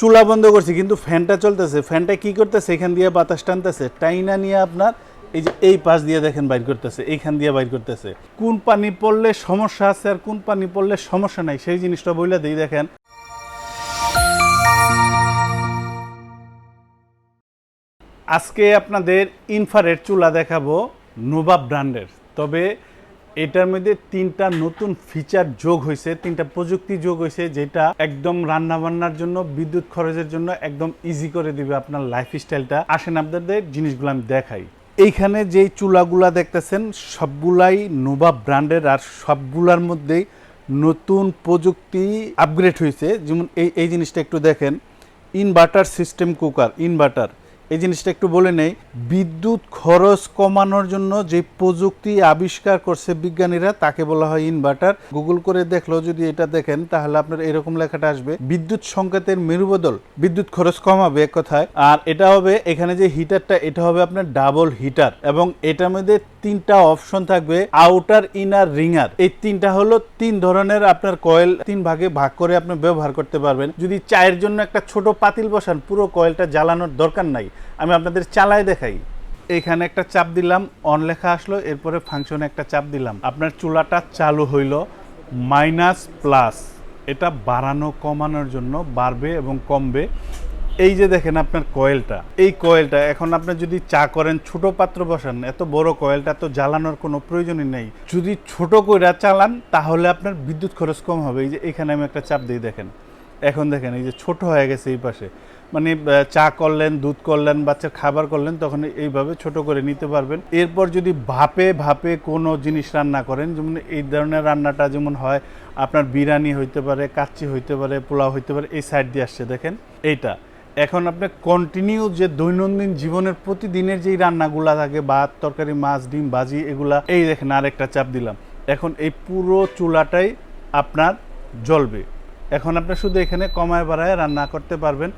চুলা বন্ধ করছি, কিন্তু ফ্যানটা চলতেছে। ফ্যানটা কি করতেছে? এখান দিয়ে বাতাস টানতেছে। টাইনা নিয়ে আপনার এই যে এই পাশ দিয়ে দেখেন বাইর করতেছে, এইখান দিয়ে বাইর করতেছে। কোন পানি পড়লে সমস্যা আছে আর কোন পানি পড়লে সমস্যা নাই, সেই জিনিসটা বইলে দিই দেখেন। আজকে আপনাদের ইনফারেট চুলা দেখাবো নোভা ব্র্যান্ডের তবে এটার মধ্যে তিনটা নতুন ফিচার যোগ হয়েছে, তিনটা প্রযুক্তি যোগ হয়েছে, যেটা একদম রান্না বান্নার জন্য, বিদ্যুৎ খরচের জন্য একদম ইজি করে দিবে আপনার লাইফ স্টাইলটা আসেন আপনাদের জিনিসগুলো আমি দেখাই। এইখানে যেই চুলাগুলা দেখতেছেন, সবগুলাই নোভা ব্র্যান্ডের আর সবগুলার মধ্যেই নতুন প্রযুক্তি আপগ্রেড হয়েছে। যেমন এই এই জিনিসটা একটু দেখেন। ইনভার্টার সিস্টেম কুকার ইনভার্টার এই জিনিসটা একটু বলে নেই। বিদ্যুৎ খরচ কমানোর জন্য যে প্রযুক্তি আবিষ্কার করছে বিজ্ঞানীরা, তাকে বলা হয় ইনভার্টার গুগল করে দেখল, যদি এটা দেখেন, তাহলে আপনার এরকম লেখাটা আসবে, বিদ্যুৎ সংকেতের মেরুবদল, বিদ্যুৎ খরচ কমাবে এক কথায়। আর এটা হবে, এখানে যে হিটারটা এটা হবে আপনার ডাবল হিটার এবং এটার মধ্যে তিনটা অপশন থাকবে আউটার ইনার রিঙার এই তিনটা হলো তিন ধরনের আপনার কয়েল তিন ভাগে ভাগ করে আপনি ব্যবহার করতে পারবেন। যদি চায়ের জন্য একটা ছোট পাতিল বসান, পুরো কয়েলটা জ্বালানোর দরকার নাই। আমি আপনাদের চালায় দেখাই। এখানে একটা চাপ দিলাম অন লেখা আসলো, এরপরে ফাংশনে একটা চাপ দিলাম। আপনার চুলাটা চালু হইল মাইনাস প্লাস এটা বাড়ানো, কমানোর জন্য বাড়বে এবং কমবে। এই যে দেখেন আপনার কয়েলটা এই কয়েলটা এখন আপনি যদি চা করেন, ছোট পাত্র বসান, এত বড় কয়েলটা তো জ্বালানোর কোনো প্রয়োজনই নেই। যদি ছোট কইরা চালান, তাহলে আপনার বিদ্যুৎ খরচ কম হবে। এই যে এখানে আমি একটা চাপ দিয়ে দেখেন। এখন দেখেন, এই যে ছোট হয়ে গেছে এই পাশে। মানে চা করলেন, দুধ করলেন বাচ্চার খাবার করলেন, তখন এইভাবে ছোট করে নিতে পারবেন। এরপর যদি ভাপে ভাপে কোনো জিনিস রান্না করেন, যেমন এই ধরনের রান্নাটা যেমন হয়, আপনার বিরিয়ানি হইতে পারে, কাচ্চি হইতে পারে, পোলাও হইতে পারে, এই সাইড দিয়ে আসছে, দেখেন, এইটা। এখন আপনি কন্টিনিউ যে দৈনন্দিন জীবনের প্রতিদিনের যেই রান্নাগুলা থাকে, ভাত, তরকারি, মাছ, ডিম, ভাজি, এগুলা, এই দেখেন আরেকটা চাপ দিলাম। এখন এই পুরো চুলাটাই আপনার জ্বলবে। এখন আপনি শুধু এখানে কমায় বাড়ায় রান্না করতে পারবেন।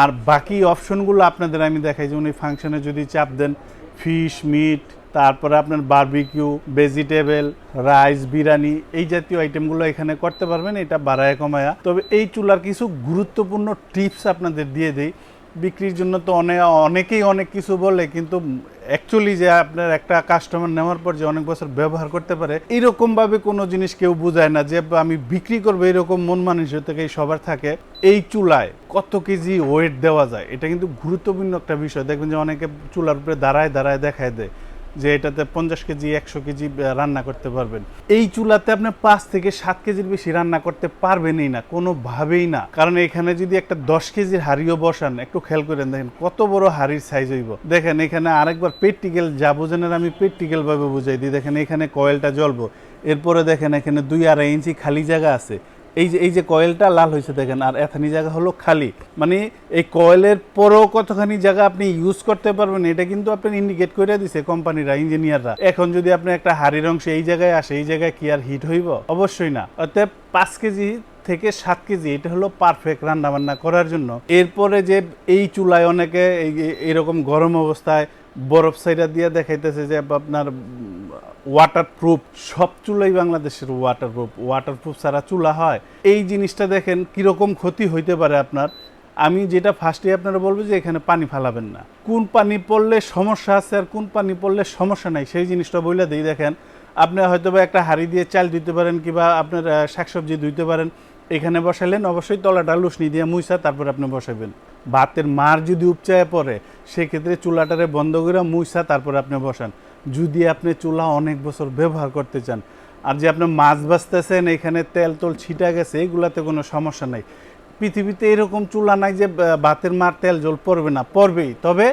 আর বাকি অপশনগুলো আপনাদের আমি দেখাই যে উনি ফাংশনে যদি চাপ দেন ফিশ মিট তারপরে আপনার বারবিকিউ ভেজিটেবল রাইস বিরিয়ানি এই জাতীয় আইটেমগুলো এখানে করতে পারবেন, এটা বাড়ায় কমায়া। তবে এই চুলার কিছু গুরুত্বপূর্ণ টিপস আপনাদের দিয়ে দিই। বিক্রির জন্য তো অনেক অনেকেই অনেক কিছু বলে, কিন্তু অ্যাকচুয়ালি যে আপনার একটা কাস্টমার নেওয়ার পর যে অনেক বছর ব্যবহার করতে পারে এইরকমভাবে কোনো জিনিস কেউ বোঝায় না যে আমি বিক্রি করব এরকম মন মানসিকতাই সবার থাকে। এই চুলায় কত কেজি ওয়েট দেওয়া যায়? এটা কিন্তু গুরুত্বপূর্ণ একটা বিষয়। দেখবেন যে অনেকে চুলার উপরে দাঁড়ায় দাঁড়ায় দেখায় দেয়। যে এটাতে পঞ্চাশ কেজি, একশো কেজি রান্না করতে পারবেন। এই চুলাতে আপনি পাঁচ থেকে সাত কেজির বেশি রান্না করতে পারবেনই না, কোনোভাবেই না। কারণ এখানে যদি একটা দশ কেজির হাড়িও বসান, একটু খেয়াল করেন দেখেন, কত বড় হাড়ির সাইজ হইব। দেখেন, এখানে আরেকবার পেট্টিকেল যা বোঝেনের আমি পেট্টিকেল ভাবে বুঝাই দিই। দেখেন, এখানে কয়েলটা জ্বলবো। এরপরে দেখেন, এখানে দুই আড়াই ইঞ্চি খালি জায়গা আছে। এই যে এই যে কয়েলটা লাল হয়েছে দেখেন, আর এখানি জায়গা হলো খালি। মানে এই কয়েলের পরেও কতখানি জায়গা আপনি ইউজ করতে পারবেন, এটা কিন্তু আপনার ইন্ডিকেট করে দিছে কোম্পানিরা ইঞ্জিনিয়াররা এখন যদি আপনি একটা হাড়ির অংশ এই জায়গায় আসে, এই জায়গায় কি আর হিট হইব? অবশ্যই না। অতএব পাঁচ কেজি থেকে সাত কেজি, এটা হলো পারফেক্ট রান্না বান্না করার জন্য। এরপরে যে এই চুলায় অনেকে এরকম গরম অবস্থায় বরফ সাইডা দিয়ে দেখাইতেছে যে, আপনার ওয়াটার প্রুফ সব চুলাই বাংলাদেশের ওয়াটারপ্রুফ ওয়াটারপ্রুফ ওয়াটার ছাড়া চুলা হয়। এই জিনিসটা দেখেন কীরকম ক্ষতি হইতে পারে আপনার। আমি যেটা ফার্স্টে আপনারা বলব যে এখানে পানি ফালাবেন না। কোন পানি পড়লে সমস্যা আছে আর কোন পানি পড়লে সমস্যা নাই, সেই জিনিসটা বইলে দিই। দেখেন, আপনি হয়তো বা একটা হাঁড়ি দিয়ে চাল দিতে পারেন কিংবা আপনার শাকসবজি ধুইতে পারেন। এখানে বসাইলেন, অবশ্যই তলাটা লুসনি দিয়ে মুইসা, তারপর আপনি বসাবেন ভাতের মার যদি উপচায় পড়ে, সেক্ষেত্রে চুলাটারে বন্ধ করে মুইসা, তারপর আপনি বসান। যদি আপনি চুলা অনেক বছর ব্যবহার করতে চান, আর যে আপনি মাছ বাঁচতেছেন, এখানে তেল তোল ছিটা গেছে, এগুলাতে কোনো সমস্যা নাই। পৃথিবীতে এরকম চুলা নাই যে ভাতের মার তেল জল পড়বে না, পড়বেই। তবে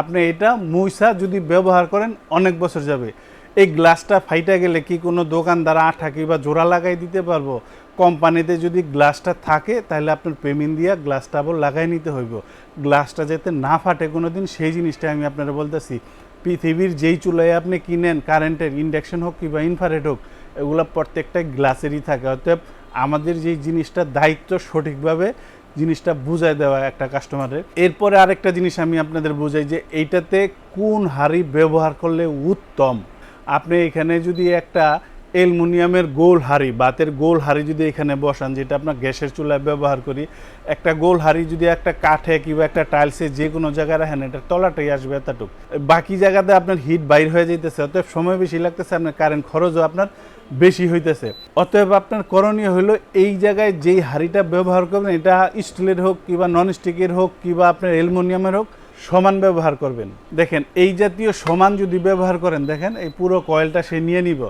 আপনি এটা মুইসা যদি ব্যবহার করেন, অনেক বছর যাবে। এই গ্লাসটা ফাইটা গেলে কি কোনো দোকানদার আঠা কিংবা জোড়া লাগাই দিতে পারব? কোম্পানিতে যদি গ্লাসটা থাকে, তাহলে আপনার পেমেন্ট দিয়া গ্লাসটা আবার লাগাই নিতে হইব। গ্লাসটা যাতে না ফাটে কোনো দিন সেই জিনিসটা আমি আপনারা বলতেছি। পৃথিবীর যেই চুলায় আপনি কিনেন, কারেন্টের ইন্ডাকশন হোক কিংবা ইনফারেট হোক, এগুলো প্রত্যেকটা গ্লাসেরই থাকে। অতএব আমাদের যেই জিনিসটা দায়িত্ব সঠিকভাবে, জিনিসটা বুঝাই দেওয়া একটা কাস্টমারের। এরপরে আরেকটা জিনিস আমি আপনাদের বুঝাই যে, এইটাতে কোন হাড়ি ব্যবহার করলে উত্তম? আপনি এখানে যদি একটা অ্যালুমিনিয়ামের গোল হাড়ি, বাতের গোল হাড়ি যদি এখানে বসান, যেটা আপনার গ্যাসের চুলায় ব্যবহার করি, একটা গোল হাড়ি যদি একটা কাঠে কিংবা একটা টাইলসে যে কোনো জায়গায় রাখেন এটা তলাটাই আসবে এতটুক। বাকি জায়গাতে আপনার হিট বাইর হয়ে যেতেছে অতএব সময় বেশি লাগতেছে, আপনার কারেন্ট খরচও আপনার বেশি হইতেছে। অতএব আপনার করণীয় হলো এই জায়গায় যেই হাঁড়িটা ব্যবহার করবেন, এটা স্টিলের হোক কিংবা নন স্টিকের হোক কিংবা আপনার অ্যালুমিনিয়ামের হোক, সমান ব্যবহার করবেন। দেখেন, এই জাতীয় সমান যদি ব্যবহার করেন, দেখেন, এই পুরো কয়েলটা সে নিয়ে নিব।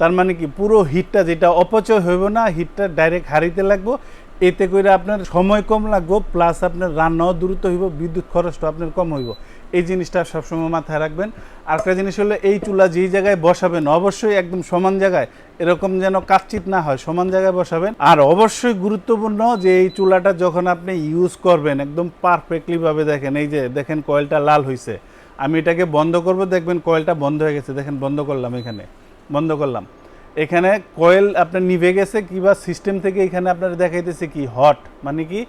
তার মানে কি, পুরো হিটটা যেটা অপচয় হইব না, হিটটা ডাইরেক্ট হারিতে লাগবো। এতে করে আপনার সময় কম লাগবো প্লাস আপনার রান্নাও দ্রুত হইব, বিদ্যুৎ খরচটা আপনার কম হইব। এই জিনিসটা সবসময় মাথায় রাখবেন। আর একটা জিনিস হলো, এই চুলা যেই জায়গায় বসাবেন, অবশ্যই একদম সমান জায়গায়, এরকম যেন কাচ্চিত না হয়, সমান জায়গায় বসাবেন। আর অবশ্যই গুরুত্বপূর্ণ যে এই চুলাটা যখন আপনি ইউজ করবেন, একদম পারফেক্টলিভাবে দেখেন, এই যে দেখেন কয়েলটা লাল হয়েছে আমি এটাকে বন্ধ করব, দেখবেন কয়েলটা বন্ধ হয়ে গেছে, দেখেন বন্ধ করলাম এখানে। বন্ধ করলাম। এখানে কয়েল আপনার নিভে গেছে, কিবা সিস্টেম থেকে এখানে আপনার দেখাইতেছে কি? হট মানে কি?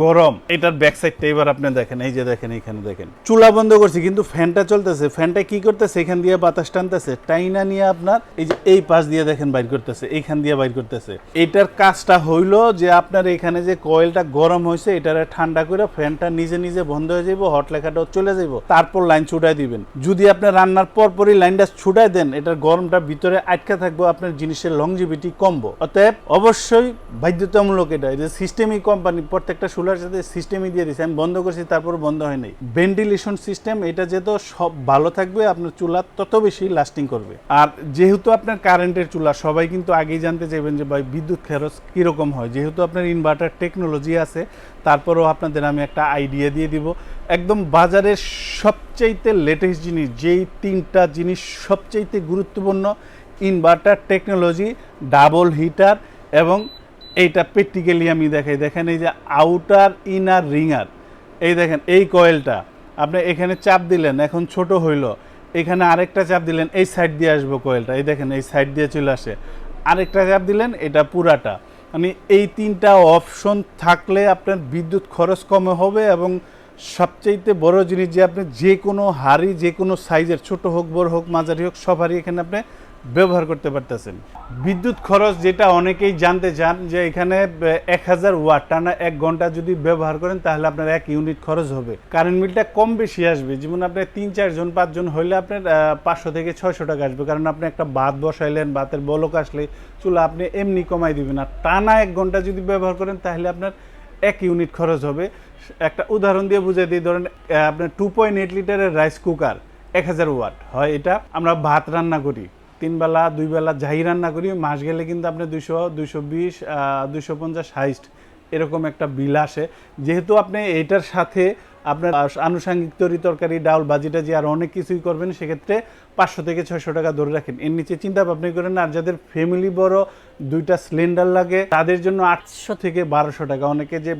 গরম। এটার ব্যাক সাইডটা এবার আপনি দেখেন, এই যে দেখেন এখানে দেখেন। চুলা বন্ধ করছি, কিন্তু ফ্যানটা চলতেছে। ফ্যানটা কি করতেছে? এখান দিয়ে বাতাস টানতেছে। টাইনা নিয়ে আপনার এই যে এই পাশ দিয়ে দেখেন বাইর করতেছে, এইখান দিয়ে বাইর করতেছে। এটার কাজটা হইল যে আপনার এখানে যে কয়েলটা গরম হয়েছে এটারে ঠান্ডা করে ফ্যানটা নিজে নিজে বন্ধ হয়ে যাব হট লেখাটাও চলে যাব তারপর লাইন ছুটাই দিবেন। যদি আপনি রান্নার পর পরই লাইনটা ছুটাই দেন, এটার গরমটা ভিতরে আটকা থাকব, আপনার জিনিসের লংজিভিটি কমবো। অতএব অবশ্যই বাধ্যতামূলক এটা। যে সিস্টেমই কোম্পানি প্রত্যেকটা সোলার সাথে সিস্টেমই দিয়ে দিয়েছে আমি বন্ধ করছি তারপর বন্ধ হয় নাই। ভেন্টিলেশন সিস্টেম এটা যেহেতু সব ভালো থাকবে, আপনার চুলা তত বেশি লাস্টিং করবে। আর যেহেতু আপনার কারেন্টের চুলা, সবাই কিন্তু আগেই জানতে চাইবেন যে, ভাই, বিদ্যুৎ খরচ কীরকম হয়? যেহেতু আপনার ইনভার্টার টেকনোলজি আছে, তারপরেও আপনাদের আমি একটা আইডিয়া দিয়ে দিব। একদম বাজারের সবচাইতে লেটেস্ট জিনিস, যেই তিনটা জিনিস সবচাইতে গুরুত্বপূর্ণ ইনভার্টার টেকনোলজি ডাবল হিটার এবং এইটা প্র্যাকটিক্যালি আমি দেখাই। দেখেন এই যে আউটার ইনার রিঙার এই দেখেন, এই কয়েলটা আপনি এখানে চাপ দিলেন, এখন ছোট হইল। এখানে আরেকটা চাপ দিলেন, এই সাইড দিয়ে আসব কয়েলটা এই দেখেন, এই সাইড দিয়ে চলে আসে। আরেকটা চাপ দিলেন, এটা পুরাটা। মানে এই তিনটা অপশন থাকলে আপনার বিদ্যুৎ খরচ কমে হবে এবং সবচাইতে বড় জিনিস যে আপনি যে কোনো হাড়ি, যে কোনো সাইজের ছোট হোক, বড় হোক, মাঝারি হোক, সব হাড়ি এখানে আপনি ব্যবহার করতে পারতেছেন। বিদ্যুৎ খরচ যেটা অনেকেই জানতে চান যে এখানে এক হাজার ওয়াট, টানা এক ঘণ্টা যদি ব্যবহার করেন, তাহলে আপনার এক ইউনিট খরচ হবে। কারেন্ট বিলটা কম বেশি আসবে। যেমন আপনার তিন চারজন পাঁচজন হইলে আপনার পাঁচশো থেকে ছয়শো টাকা আসবে। কারণ আপনি একটা বাত বসাইলেন বাতের বলক আসলে চুলা আপনি এমনি কমাই দিবেন। আর টানা এক ঘণ্টা যদি ব্যবহার করেন, তাহলে আপনার এক ইউনিট খরচ হবে। একটা উদাহরণ দিয়ে বুঝাই দিই, ধরেন আপনার টু পয়েন্ট এইট লিটারের রাইস কুকার এক হাজার ওয়াট। হয় এটা আমরা ভাত রান্না করি। তিন বেলা দুই বেলা যাই রান্না করি, মাস গেলে কিন্তু আপনি দুশো দুশো বিশ দুশো পঞ্চাশ হাইস্ট এরকম একটা বিল আসে। যেহেতু আপনি এটার সাথে আপনার আনুষঙ্গিক তরি তরকারি, ডাল বাজিটা যে আর অনেক কিছুই করবেন, সেক্ষেত্রে পাঁচশো থেকে ছয়শো টাকা ধরে রাখেন। এর নিচে চিন্তা ভাবনা করেন, আর যাদের ফ্যামিলি বড়, দুইটা সিলিন্ডার লাগে, তাদের জন্য আটশো থেকে বারোশো টাকা। অনেকে যে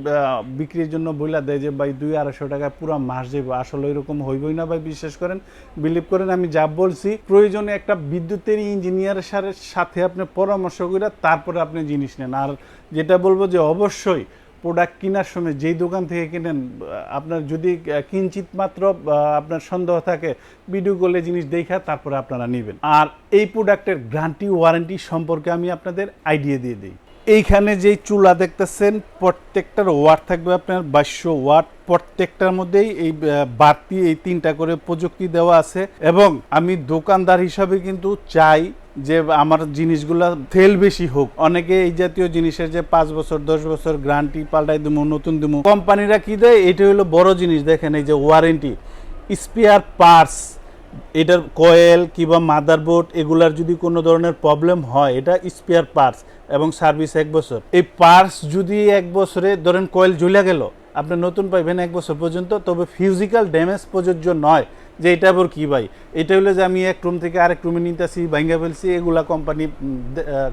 বিক্রির জন্য বইলা দেয় যে, ভাই, দুই আড়াইশো টাকা পুরো মাস যাবে আসলে এরকম হইবই না ভাই, বিশ্বাস করেন? বিলিভ করেন, আমি যা বলছি, প্রয়োজনে একটা বিদ্যুতের ইঞ্জিনিয়ারের সাথে আপনি পরামর্শ করে তারপরে আপনি জিনিস নেন। আর যেটা বলব যে, অবশ্যই প্রোডাক্ট কেনার সময় যেই দোকান থেকে কিনেন, আপনার যদি কিঞ্চিত মাত্র আপনার সন্দেহ থাকে ভিডিও করলে জিনিস দেখা, তারপরে আপনারা নেবেন। আর এই প্রোডাক্টের গ্যারান্টি ওয়ারেন্টি সম্পর্কে আমি আপনাদের আইডিয়া দিয়ে দিই। এইখানে যেই চুলা দেখতেছেন, প্রত্যেকটার ওয়াট থাকবে আপনার বাইশশো ওয়াট প্রত্যেকটার মধ্যেই এই বাড়তি এই তিনটা করে প্রযুক্তি দেওয়া আছে। এবং আমি দোকানদার হিসাবে কিন্তু চাই যে আমার জিনিসগুলা সেল বেশি হোক, অনেকে এই জাতীয় জিনিসের যে পাঁচ বছর, দশ বছর গ্যারান্টি পাল্টাই দেবো নতুন দেবো কোম্পানিরা কি দেয়? এটা হলো বড় জিনিস, দেখেন এই যে ওয়ারেন্টি স্পেয়ার পার্টস এটার কয়েল কিংবা মাদারবোর্ড এগুলার যদি কোনো ধরনের প্রবলেম হয়, এটা স্পেয়ার পার্টস এবং সার্ভিস এক বছর। এই পার্টস যদি এক বছরে ধরেন কয়েল জ্বলে গেল, আপনি নতুন পাইবেন এক বছর পর্যন্ত, তবে ফিজিক্যাল ড্যামেজ প্রযোজ্য নয়। যে এটা আবার কি ভাই? এটা হলো যে আমি এক রুম থেকে আরেক রুমে নিতেছি, ভাঙ্গা ফেলছি, এগুলা কোম্পানি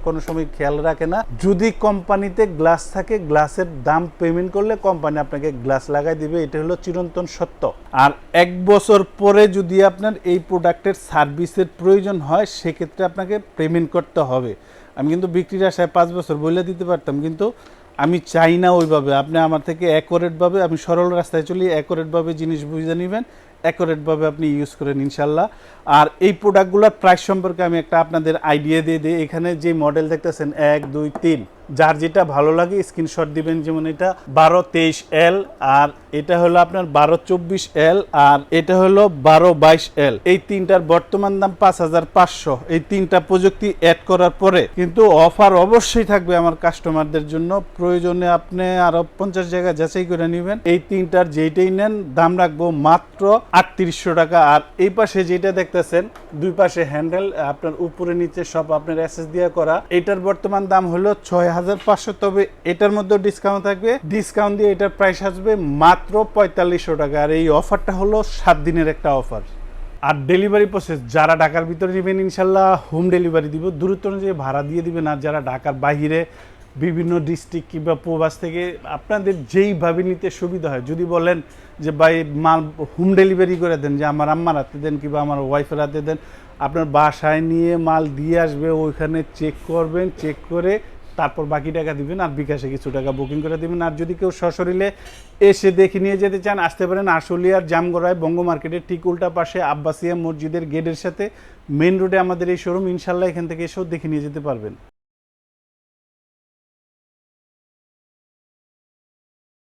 কোনো সময় খেয়াল রাখে না। যদি কোম্পানিতে গ্লাস থাকে গ্লাসের দাম পেমেন্ট করলে কোম্পানি আপনাকে গ্লাস লাগাই দিবে। এটা হলো চিরন্তন সত্য। আর এক বছর পরে যদি আপনার এই প্রোডাক্টের সার্ভিসের প্রয়োজন হয়, সেক্ষেত্রে আপনাকে পেমেন্ট করতে হবে। আমি কিন্তু বিক্রির আশায় পাঁচ বছর বলে দিতে পারতাম, কিন্তু আমি চাই না ওইভাবে। আপনি আমার থেকে অ্যাকোরেটভাবে আমি সরল রাস্তায় চলি অ্যাকোরেটভাবে জিনিস বুঝে নেবেন। অ্যাকোরেটভাবে আপনি ইউজ করেন ইনশাল্লাহ। আর এই প্রোডাক্টগুলোর প্রাইস সম্পর্কে আমি একটা আপনাদের আইডিয়া দিয়ে দিই। এখানে যে মডেল দেখতেছেন, এক, দুই, তিন। যার যেটা ভালো লাগে স্ক্রিনশট দিবেন যেমন এটা। বারো, তেইশ এল আর এটা হলো আপনার বারো, চব্বিশ এল আর এটা হলো বারো, বাইশ এল এই তিনটার বর্তমান দাম পাঁচ হাজার পাঁচশো। এই তিনটা প্রযুক্তি অ্যাড করার পরে কিন্তু অফার অবশ্যই থাকবে আমার কাস্টমারদের জন্য। প্রয়োজনে আপনি আরও পঞ্চাশ জায়গা যাচাই করে নেবেন। এই তিনটার যেইটাই নেন, দাম রাখব মাত্র আটত্রিশশো টাকা। আর এই পাশে যেটা দেখতেছেন, দুই পাশে হ্যান্ডেল আপনার উপরে নিচে সব আপনার অ্যাসেস দিয়ে করা। এটার বর্তমান দাম হলো ছয় হাজার পাঁচশো। তবে এটার মধ্যে ডিসকাউন্ট থাকবে। ডিসকাউন্ট দিয়ে এটার প্রাইস আসবে মাত্র পঁয়তাল্লিশশো টাকা। আর এই অফারটা হলো সাত দিনের একটা অফার আর ডেলিভারি প্রসেস যারা ঢাকার ভিতরে নেবেন, ইনশাল্লাহ হোম ডেলিভারি দিব। দূরত্ব অনুযায়ী ভাড়া দিয়ে দিবেন। আর যারা ঢাকার বাইরে বিভিন্ন ডিস্ট্রিক্ট কিংবা প্রবাস থেকে আপনাদের যেইভাবে নিতে সুবিধা হয়, যদি বলেন যে ভাই মাল হোম ডেলিভারি করে দেন, যে আমার আম্মার হাতে দেন কিংবা আমার ওয়াইফের হাতে দেন, আপনার বাসায় নিয়ে মাল দিয়ে আসবে, ওইখানে চেক করবেন চেক করে তারপর বাকি টাকা দিবেন আর বিকাশে কিছু টাকা বুকিং করে দিবেন। আর যদি কেউ সশরীরে এসে দেখে নিয়ে যেতে চান, আসতে পারেন আশুলিয়ার জামগড়ায় বঙ্গ মার্কেটের ঠিক উল্টা পাশে আব্বাসিয়া মসজিদের গেটের সাথে মেন রোডে আমাদের এই শোরুম ইনশাল্লাহ এখান থেকে এসেও দেখে নিয়ে যেতে পারবেন।